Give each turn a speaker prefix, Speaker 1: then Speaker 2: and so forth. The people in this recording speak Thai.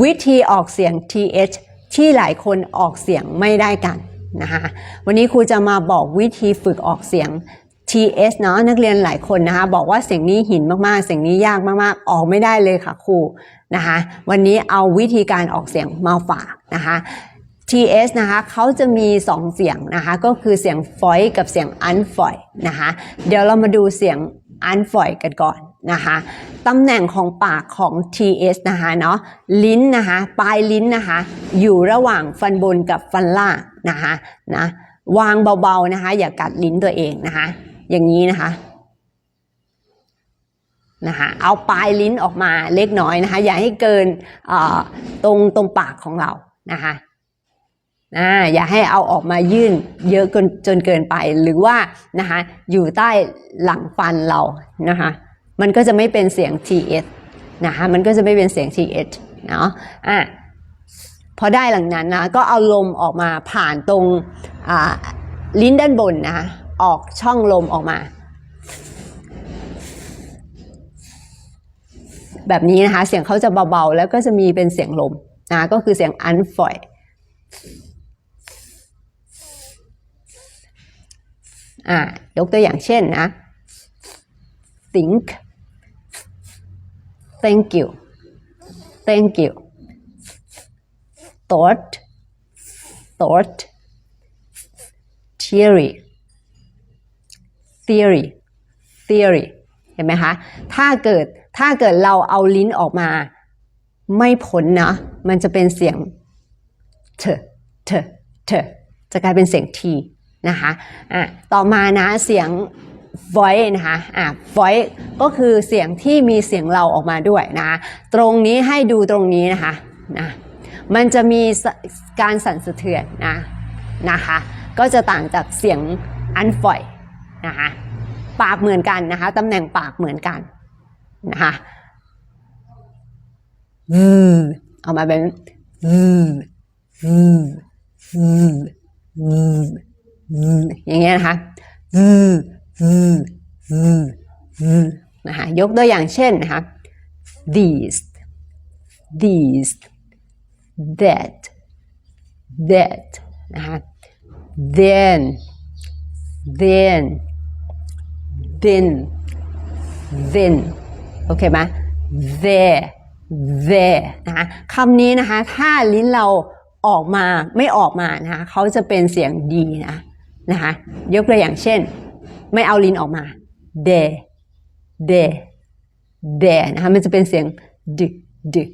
Speaker 1: วิธีออกเสียง th ที่หลายคนออกเสียงไม่ได้กันนะคะวันนี้ครูจะมาบอกวิธีฝึกออกเสียง th เนาะนักเรียนหลายคนนะคะบอกว่าเสียงนี้หินมากๆ เสียงนี้ยากมากๆ ออกไม่ได้เลยค่ะครูนะคะวันนี้เอาวิธีการออกเสียงมาฝากนะคะ ts นะคะเขาจะมี 2 เสียงนะคะก็คือเสียง foy กับเสียง unfoy นะคะเดี๋ยวเรามาดูเสียง unfoy กันก่อน นะคะตำแหน่งของปากของ ts นะคะเนาะลิ้นนะคะปลายลิ้นนะคะอยู่ระหว่างฟันบนกับฟันล่างนะคะนะวางเบาๆนะคะอย่ากัดลิ้นตัวเองนะคะอย่างนี้นะคะนะคะเอาปลายลิ้นออกมาเล็กน้อยนะคะอย่าให้เกินตรงตรงปากของเรานะคะอ่าอย่าให้เอาออกมายื่นเยอะเกินจนเกินไปหรือว่านะคะอยู่ใต้หลังฟันเรานะคะ มันก็จะไม่เป็นเสียง th นะคะมันก็จะไม่เป็นเสียง th เนาะอะพอได้หลังนั้นนะก็เอาลมออกมาผ่านตรงลิ้นด้านบนนะคะออกช่องลมออกมา แบบนี้นะคะเสียงเขาจะเบาๆ แล้วก็จะมีเป็นเสียงลมนะก็คือเสียง unfoy อ่ายกตัวอย่างเช่นนะ think thank you thank you thought thought theory theory theory เห็นไหมคะ ถ้าเกิดถ้าเกิดเราเอาลิ้นออกมา ไม่พ้นนะ มันจะเป็นเสียงเถเถเถจะกลายเป็นเสียง t นะคะอะต่อมานะเสียง voice นะคะอะ voice ก็คือเสียงที่มีเสียงเราออกมาด้วยนะ ตรงนี้ให้ดูตรงนี้นะคะนะมันจะมีการสั่นสะเทือนนะนะคะ ก็จะต่างจากเสียง unfoy นะคะปากเหมือนกันนะคะตำแหน่งปากเหมือนกันนะคะอืมเอามาเป็นอืมอืมอืมอืมอืมอย่างเงี้ยนะคะอืมอืมอืมอืม นะคะยกตัวอย่างเช่นนะคะ these these that that นะคะ then then then then โอเคไหม there there นะคะคำนี้นะคะ ถ้าลิ้นเราออกมาไม่ออกมานะคะเขาจะเป็นเสียงดีนะนะคะยกตัวอย่างเช่น ไม่เอาลิ้นออกมา เด เด เดนะคะมันจะเป็นเสียงดึกดึก